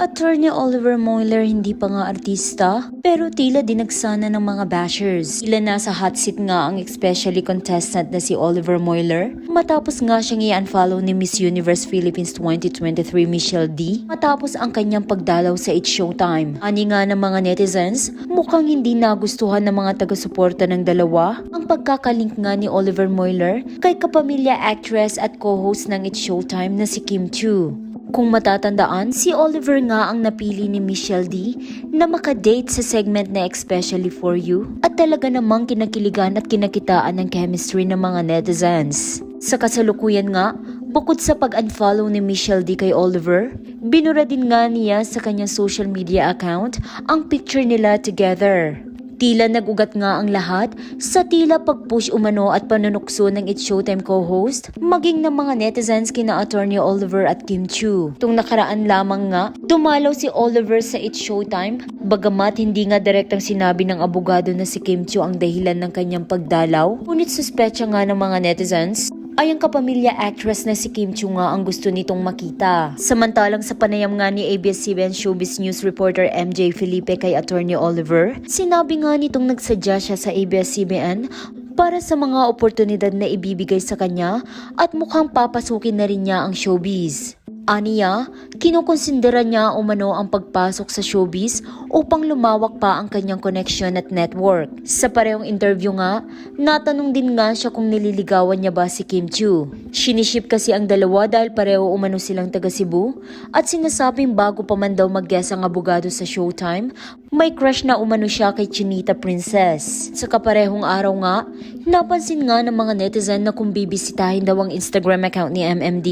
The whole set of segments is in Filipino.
Attorney Oliver Moyler hindi pa nga artista, pero tila dinagsana ng mga bashers. Tila nasa hot seat nga ang especially contestant na si Oliver Moyler, matapos nga siyang i-unfollow ni Miss Universe Philippines 2023 Michelle D, matapos ang kanyang pagdalaw sa It's Showtime. Ani nga ng mga netizens, mukhang hindi nagustuhan ng mga taga-suporta ng dalawa ang pagkakalink nga ni Oliver Moyler kay kapamilya actress at co-host ng It's Showtime na si Kim Chu. Kung matatandaan, si Oliver nga ang napili ni Michelle D na makadate sa segment na Especially For You at talaga namang kinakiligan at kinakitaan ng chemistry ng mga netizens. Sa kasalukuyan nga, bukod sa pag-unfollow ni Michelle D kay Oliver, binura din nga niya sa kanyang social media account ang picture nila together. Tila nagugat nga ang lahat sa tila pag-push umano at panunukso ng It's Showtime co-host, maging ng mga netizens kina Attorney Oliver at Kim Chu. Tung nakaraan lamang nga, dumalaw si Oliver sa It's Showtime, bagamat hindi nga direktang sinabi ng abogado na si Kim Chu ang dahilan ng kanyang pagdalaw, ngunit suspecha nga ng mga netizens ay ang kapamilya actress na si Kim Chu nga ang gusto nitong makita. Samantalang sa panayam nga ni ABS-CBN Showbiz News reporter MJ Felipe kay Attorney Oliver, sinabi nga nitong nagsadya siya sa ABS-CBN para sa mga oportunidad na ibibigay sa kanya at mukhang papasukin na rin niya ang showbiz. Aniya, kinukonsidera niya umano ang pagpasok sa showbiz upang lumawak pa ang kanyang connection at network. Sa parehong interview nga, natanong din nga siya kung nililigawan niya ba si Kim Chu. Siniship kasi ang dalawa dahil pareho umano silang taga Cebu at sinasabing bago pa man daw mag-guest ang abogado sa Showtime, may crush na umano siya kay Chinita Princess. Sa kaparehong araw nga, napansin nga ng mga netizen na kung bibisitahin daw ang Instagram account ni MMD,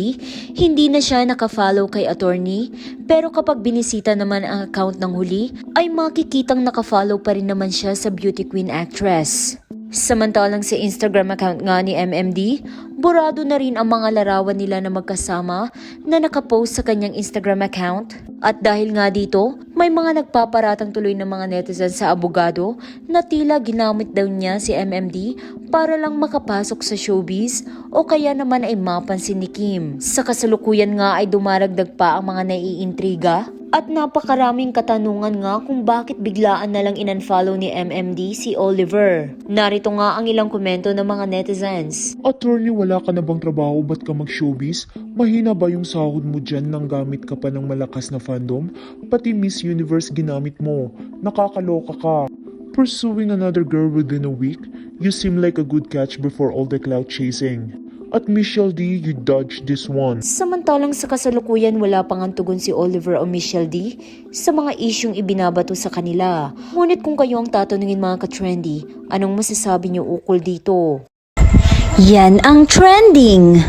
hindi na siya nakafollow kay attorney, pero kapag binisita naman ang account ng huli, ay makikitang nakafollow pa rin naman siya sa beauty queen actress. Samantalang sa Instagram account nga ni MMD, burado na rin ang mga larawan nila na magkasama na nakapost sa kanyang Instagram account. At dahil nga dito, may mga nagpaparatang tuloy ng mga netizens sa abogado na tila ginamit daw niya si MMD para lang makapasok sa showbiz o kaya naman ay mapansin ni Kim. Sa kasalukuyan nga ay dumaragdag pa ang mga naiintriga at napakaraming katanungan nga kung bakit biglaan na lang in-unfollow ni MMD si Oliver. Narito nga ang ilang komento ng mga netizens. Attorney, wala ka na bang trabaho? Ba't ka mag-showbiz? Mahina ba yung sahod mo dyan nang gamit ka pa ng malakas na fandom? Pati Miss Universe ginamit mo. Nakakaloka ka. Pursuing another girl within a week? You seem like a good catch before all the clout chasing. At Michelle D, you dodged this one. Samantalang sa kasalukuyan wala pang ang tugon si Oliver o Michelle D sa mga isyong ibinabato sa kanila. Ngunit kung kayo ang tatanungin mga ka-trendy, anong masasabi niyo ukol dito? Yan ang trending!